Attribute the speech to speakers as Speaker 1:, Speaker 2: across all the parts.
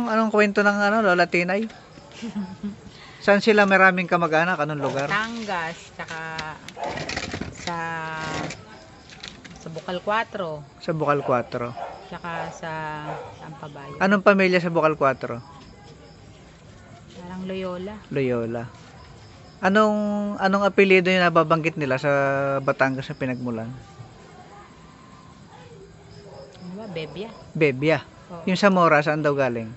Speaker 1: anong, anong kwento ng ano, Lola Tinay? Saan sila maraming kamag-anak? Anong lugar?
Speaker 2: Batangas, tsaka sa sa Bukal 4,
Speaker 1: Sa Bukal 4.
Speaker 2: tsaka sa saan pa ba yun?
Speaker 1: Anong pamilya sa Bukal 4?
Speaker 2: Parang Loyola.
Speaker 1: Loyola. Anong anong apelyido yung nababanggit nila sa Batangas na pinagmulan?
Speaker 2: Ano ba? Bebia.
Speaker 1: Bebia.
Speaker 2: Oo.
Speaker 1: Yung sa Mora, saan daw galing?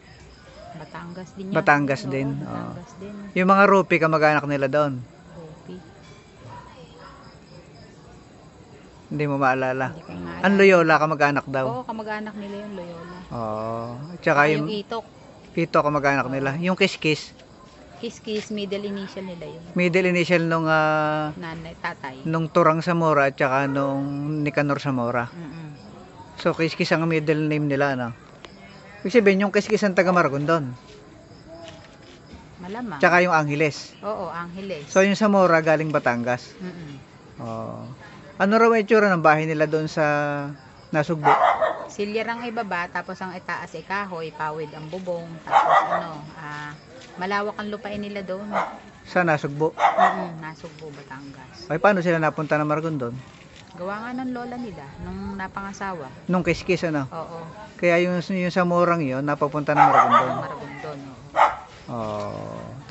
Speaker 2: Batangas din yan.
Speaker 1: Batangas
Speaker 2: Oo,
Speaker 1: din,
Speaker 2: Batangas din.
Speaker 1: Yung mga Rupi, kamag-anak nila doon.
Speaker 2: Kopi.
Speaker 1: Hindi mo maalala.
Speaker 2: Hindi ko maalala.
Speaker 1: Ang Loyola, kamag-anak daw.
Speaker 2: Oo, kamag-anak nila yung Loyola.
Speaker 1: Oo. Tsaka
Speaker 2: yung,
Speaker 1: yung
Speaker 2: Itok.
Speaker 1: Pito, kamag-anak nila. Yung Kiskis,
Speaker 2: Kiss-kiss, middle initial nila yun.
Speaker 1: middle initial nung ah,
Speaker 2: Nanay, tatay.
Speaker 1: nung Turang Zamora at tsaka nung Nicanor Zamora.
Speaker 2: Mm-mm.
Speaker 1: So, Kiskis ang middle name nila, no? Ibig sabihin, yung Kiskis ang taga Maragondon.
Speaker 2: Malamang.
Speaker 1: Tsaka yung Angeles.
Speaker 2: Oo, Angeles.
Speaker 1: So, yung Zamora galing Batangas.
Speaker 2: Mm-mm.
Speaker 1: Oo. Ano raw ang itsura ng bahay nila doon sa Nasugbo?
Speaker 2: Silyar ang ibaba, tapos ang itaas ay kahoy, pawid ang bubong, tapos ano, ah, malawak ang lupain nila doon.
Speaker 1: Sa Nasugbo.
Speaker 2: Mm Nasugbo, Batangas.
Speaker 1: Ay, paano sila napunta ng Maragondon?
Speaker 2: Gawa nga ng lola nila, nung napangasawa.
Speaker 1: Nung Kiskis, ano?
Speaker 2: Oo,
Speaker 1: Kaya yung, yung Zamorang yon napapunta ng Maragondon.
Speaker 2: Maragondon. oo.
Speaker 1: Oo.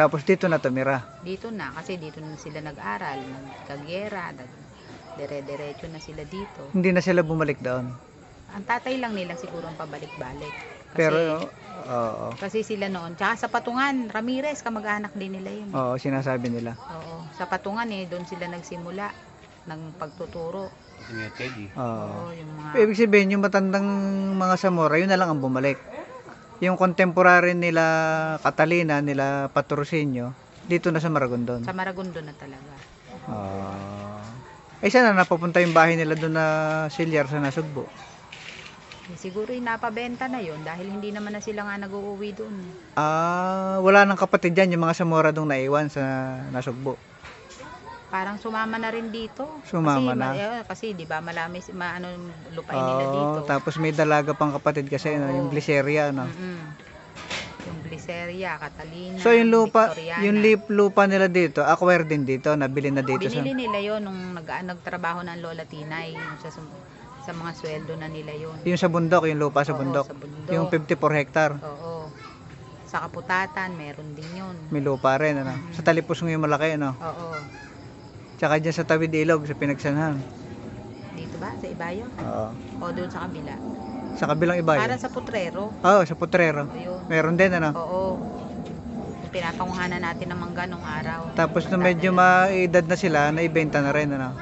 Speaker 1: Tapos dito na tumira.
Speaker 2: Dito na, kasi dito na sila nag-aral, nagkagyera, nag dire-diretso na sila dito.
Speaker 1: Hindi na sila bumalik doon.
Speaker 2: Ang tatay lang nila siguro ang pabalik-balik. Kasi,
Speaker 1: Pero, oo.
Speaker 2: kasi sila noon, tsaka sa Patungan, Ramirez, kamag-anak din nila yun.
Speaker 1: Oo, sinasabi nila.
Speaker 2: Oo, sa Patungan eh, doon sila nagsimula ng pagtuturo.
Speaker 1: Oo.
Speaker 2: Oo, yung mga
Speaker 1: Ibig sabihin, yung matandang mga Zamora, yun na lang ang bumalik. Yung contemporary nila Catalina, nila Patrocinio, dito na sa Maragondon.
Speaker 2: sa Maragondo na talaga.
Speaker 1: Ah. ay saan na napapunta yung bahay nila doon na Silyar sa Nasugbo?
Speaker 2: Eh, siguro yung napabenta na yon dahil hindi naman na sila nga nag-uuwi doon.
Speaker 1: Ah, wala nang kapatid dyan, yung mga Zamora doon naiwan sa Nasugbo.
Speaker 2: Parang sumama na rin dito.
Speaker 1: Sumama
Speaker 2: kasi,
Speaker 1: na.
Speaker 2: ma- eh, kasi di ba malami si- ma, ano, lupain nila
Speaker 1: Oo,
Speaker 2: dito.
Speaker 1: tapos may dalaga pang kapatid kasi, ano, yung
Speaker 2: Oo.
Speaker 1: Glyceria, no?
Speaker 2: Mm-mm. Yung Gliceria, Catalina,
Speaker 1: So yung lupa,
Speaker 2: Victoriana.
Speaker 1: yung lip lupa nila dito, acquire din dito, nabili na dito sa
Speaker 2: Binili nila yon nung nag nagtrabaho ng Lola Tinay yung sa, sa mga sweldo na nila yon.
Speaker 1: yung sa bundok, yung lupa sa
Speaker 2: Oo,
Speaker 1: bundok.
Speaker 2: sa bundok.
Speaker 1: Yung 54 hectare.
Speaker 2: Oo. Sa Kaputatan, meron din yun.
Speaker 1: May lupa rin, ano?
Speaker 2: Mhm.
Speaker 1: Sa talipos ng yung malaki, ano?
Speaker 2: Oo.
Speaker 1: Tsaka dyan sa tawid ilog, sa pinagsanhan.
Speaker 2: Dito ba? Sa Ibayo?
Speaker 1: Oo.
Speaker 2: O doon sa kabila?
Speaker 1: Sa kabilang iba
Speaker 2: Para sa Putrero.
Speaker 1: Oo, sa Potrero.
Speaker 2: O yun.
Speaker 1: Meron din, ano?
Speaker 2: Oo. Pinapanguhanan natin ng mangga nung araw.
Speaker 1: Tapos nung medyo maedad na sila, naibenta na rin, ano?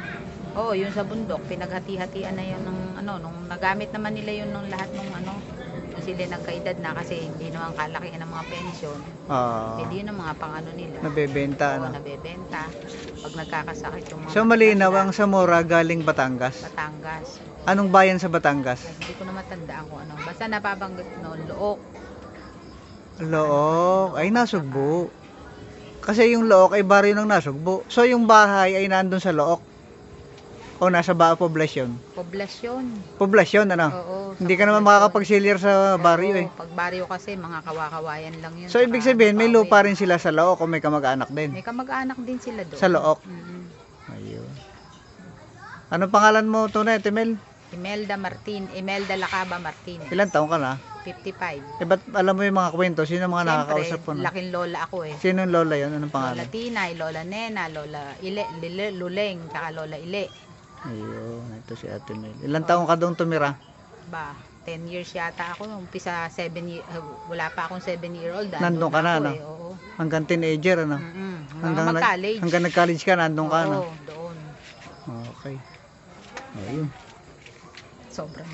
Speaker 2: Oo, yun sa bundok. Pinaghati-hatian na yun nung ano, nung nagamit naman nila yun nung lahat nung ano, nung sila nagkaedad na kasi hindi naman kalaki ng mga pensyon.
Speaker 1: Oo.
Speaker 2: Hindi yun ang mga pang ano nila.
Speaker 1: Nabebenta,
Speaker 2: Oo,
Speaker 1: ano?
Speaker 2: nabebenta. Pag nagkakasakit yung mga
Speaker 1: So malinaw ang Zamora galing Batangas.
Speaker 2: Batangas.
Speaker 1: Anong bayan sa Batangas?
Speaker 2: Ay, hindi ko na matandaan kung ano. Basta napabanggit noon, Look.
Speaker 1: Look, ay nasugbo. Kasi yung Look ay baryo ng nasugbo. So yung bahay ay nandun sa Look. O nasa ba poblasyon?
Speaker 2: Poblasyon.
Speaker 1: Poblasyon, ano?
Speaker 2: Oo. sa
Speaker 1: Hindi ka naman
Speaker 2: poblasyon.
Speaker 1: sa baryo
Speaker 2: Oo,
Speaker 1: eh.
Speaker 2: Pag baryo kasi, mga kawakawayan lang yun.
Speaker 1: So
Speaker 2: Saka
Speaker 1: ibig sabihin, may lupa rin sila sa Look o may kamag-anak din.
Speaker 2: May kamag-anak din sila doon.
Speaker 1: Sa Look.
Speaker 2: Mm.
Speaker 1: Ayun. Ano pangalan mo tunay, Timel?
Speaker 2: Imelda Martin, Imelda Lacaba Martin.
Speaker 1: Ilan taong ka na?
Speaker 2: 55.
Speaker 1: Eh, ba't alam mo yung mga kwento? Sino ang mga nakakausap
Speaker 2: Siyempre,
Speaker 1: na?
Speaker 2: laking lola ako eh.
Speaker 1: Sino yung lola yun? Anong
Speaker 2: Lola
Speaker 1: pangalan?
Speaker 2: Tinay, Lola Nena, Lola Ile, Lile, Luleng, tsaka Lola Ile.
Speaker 1: Ayun, ito si Ate Mel. Ilan taong ka doon tumira?
Speaker 2: Ba, 10 years yata ako. Umpisa 7 year, uh, wala pa akong 7 year old.
Speaker 1: Nandun ka na,
Speaker 2: ako
Speaker 1: no?
Speaker 2: Eh, oo.
Speaker 1: Hanggang teenager, ano?
Speaker 2: Mm-mm. Hanggang,
Speaker 1: Hanggang, nag,
Speaker 2: mag-college.
Speaker 1: hanggang nag-college ka, nandun ka, ano?
Speaker 2: Oo, doon.
Speaker 1: Okay. Ayun.
Speaker 2: Sobrang